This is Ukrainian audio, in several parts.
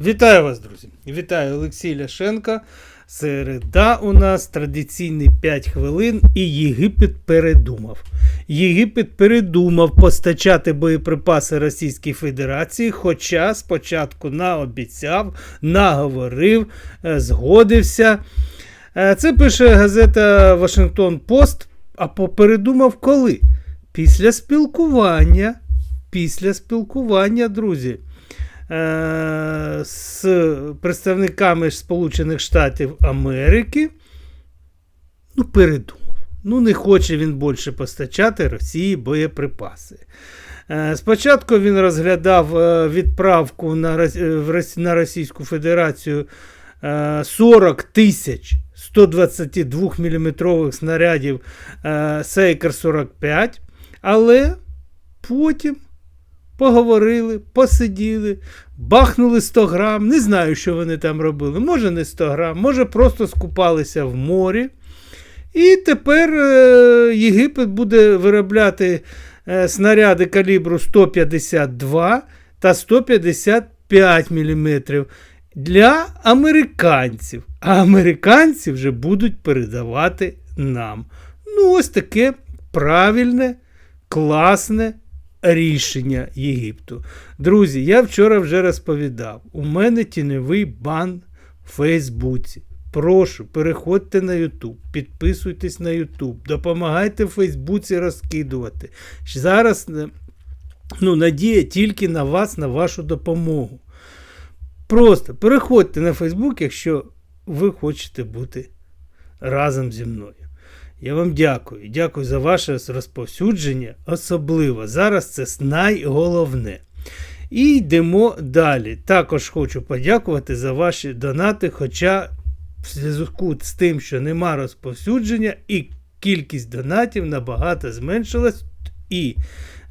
Вітаю вас, друзі! Вітаю Олексій Ляшенко. Середа у нас традиційний 5 хвилин, і Єгипет передумав. Єгипет передумав постачати боєприпаси Російській Федерації, хоча спочатку наобіцяв, наговорив, е, згодився. Е, Це пише газета Вашингтон Пост. А попередумав коли? Після спілкування. Після спілкування, друзі. Е, з представниками Сполучених Штатів Америки. Ну, передумав. Ну, не хоче він більше постачати Росії боєприпаси. Е, Спочатку він розглядав е, відправку на, Російську Федерацію е, 40 тисяч 122 мм снарядів Сейкер 45, але потім поговорили, посиділи, бахнули 100 грам. Не знаю, що вони там робили. Може, не 100 грам, може, просто скупалися в морі. І тепер е, Єгипет буде виробляти е, снаряди калібру 152 та 155 мм для американців. А американці вже будуть передавати нам. Ну, ось таке правильне, класне рішення Єгипту. Друзі, я вчора вже розповідав: у мене тіньовий бан в Фейсбуці. Прошу, переходьте на YouTube, підписуйтесь на YouTube, допомагайте в Фейсбуці розкидувати. Зараз е, ну, надія тільки на вас, на вашу допомогу. Просто переходьте на Фейсбук, якщо ви хочете бути разом зі мною. Я вам дякую. Дякую за ваше розповсюдження. Особливо. Зараз це найголовне. І йдемо далі. Також хочу подякувати за ваші донати, хоча в зв'язку з тим, що нема розповсюдження, і кількість донатів набагато зменшилась, і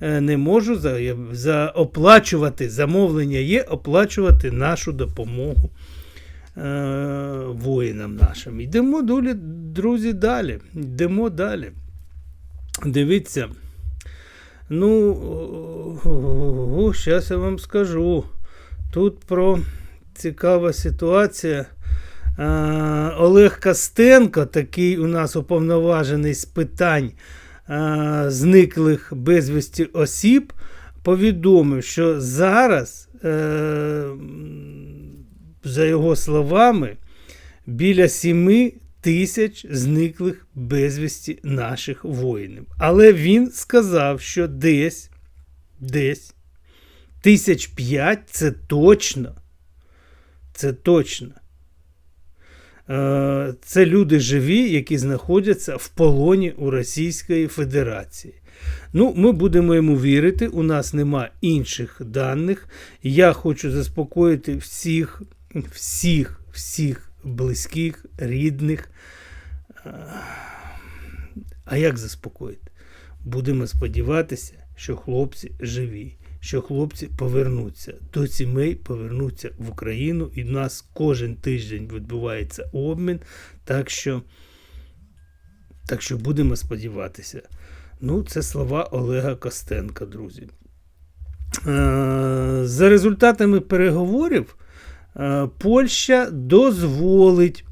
е, не можу за, за оплачувати замовлення є, оплачувати нашу допомогу е, воїнам нашим. Йдемо долі, друзі, далі. Йдемо далі. Дивіться. Ну, зараз я вам скажу. Тут про цікава ситуація. Е, Олег Костенко, такий у нас уповноважений з питань е, зниклих безвісті осіб, повідомив, що зараз, за його словами, біля 7 тисяч зниклих безвісті наших воїнів. Але він сказав, що десь, десь тисяч п'ять це точно. Це точно. Е, Це люди живі, які знаходяться в полоні у Російської Федерації. Ну, ми будемо йому вірити, у нас нема інших даних. Я хочу заспокоїти всіх, всіх, всіх близьких, рідних. А як заспокоїти? Будемо сподіватися, що хлопці живі, що хлопці повернуться до сімей, повернуться в Україну, і в нас кожен тиждень відбувається обмін. Так що, так що будемо сподіватися. Ну, це слова Олега Костенка, друзі. Е, За результатами переговорів Польща дозволить,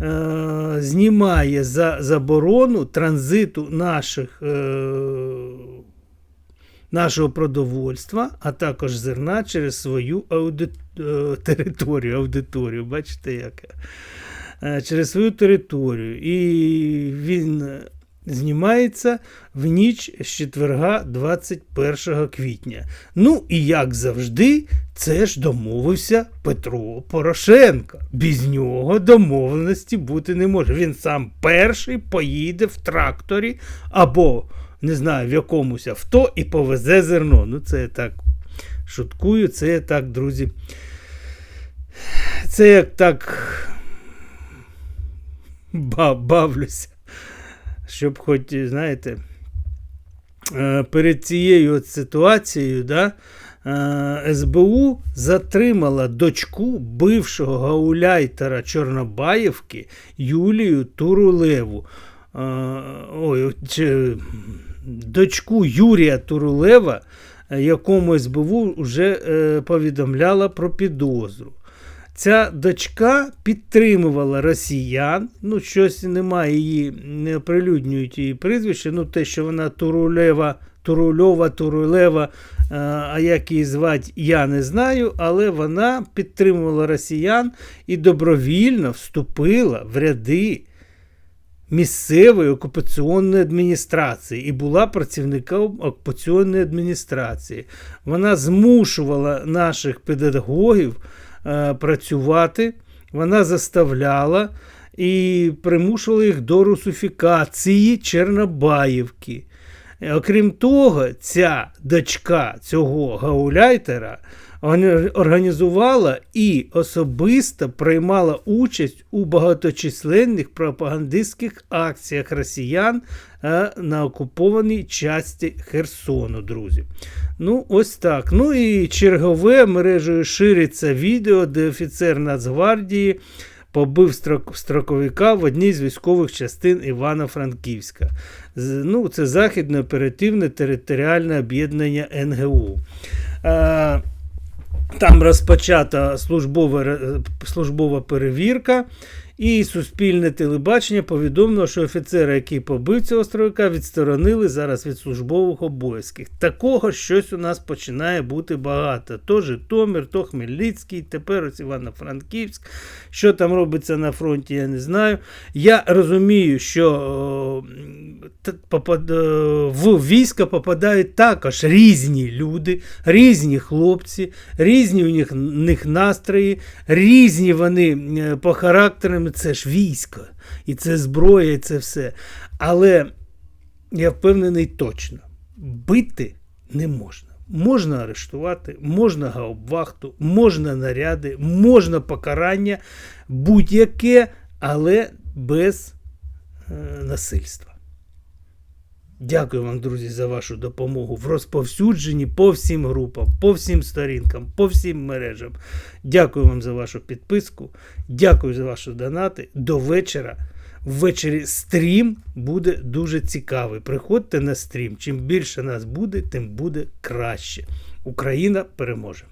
е, знімає за заборону транзиту наших, е, нашого продовольства, а також зерна через свою ауди... е, територію, аудиторію. Бачите, як? Е, Через свою територію. І він е, знімається в ніч з четверга 21 квітня. Ну і як завжди, це ж домовився Петро Порошенко. Без нього домовленості бути не може. Він сам перший поїде в тракторі або, не знаю, в якомусь авто і повезе зерно. Ну, це я так шуткую, це я так, друзі. Це як так бавлюся щоб хоч, знаєте, е, перед цією от ситуацією, да, е, СБУ затримала дочку бившого гауляйтера Чорнобаївки Юлію Турулеву. Е, Ой, дочку Юрія Турулева, е, якому СБУ вже е, повідомляла про підозру. Ця дочка підтримувала росіян. Ну, щось немає її, не оприлюднюють її прізвище. Ну, те, що вона Турулева, Турульова, Турулева, е, а як її звати, я не знаю, але вона підтримувала росіян і добровільно вступила в ряди місцевої окупаційної адміністрації і була працівником окупаційної адміністрації. Вона змушувала наших педагогів працювати, вона заставляла і примушувала їх до русифікації Чернобаївки. Е, Окрім того, ця дочка цього гауляйтера організувала і особисто приймала участь у багаточисленних пропагандистських акціях росіян е, на окупованій часті Херсону, друзі. Ну, ось так. Ну і чергове мережею шириться відео, де офіцер Нацгвардії побив строк- строковика в одній з військових частин Івано-Франківська. Ну, це Західне оперативне територіальне об'єднання НГУ. Е, там розпочата службова, службова перевірка, і суспільне телебачення повідомило, що офіцера, який побив цього стройка, відсторонили зараз від службових обов'язків. Такого щось у нас починає бути багато. То Житомир, то Хмельницький, тепер ось Івано-Франківськ. Що там робиться на фронті, я не знаю. Я розумію, що в війська попадають також різні люди, різні хлопці, різні у них, них настрої, різні вони е, по характерам. Це ж військо, і це зброя, і це все. Але я впевнений точно, бити не можна. Можна арештувати, можна гаубвахту, можна наряди, можна покарання будь-яке, але без е, насильства. Дякую вам, друзі, за вашу допомогу в розповсюдженні по всім групам, по всім сторінкам, по всім мережам. Дякую вам за вашу підписку. Дякую за ваші донати. До вечора. Ввечері стрім буде дуже цікавий. Приходьте на стрім. Чим більше нас буде, тим буде краще. Україна переможе.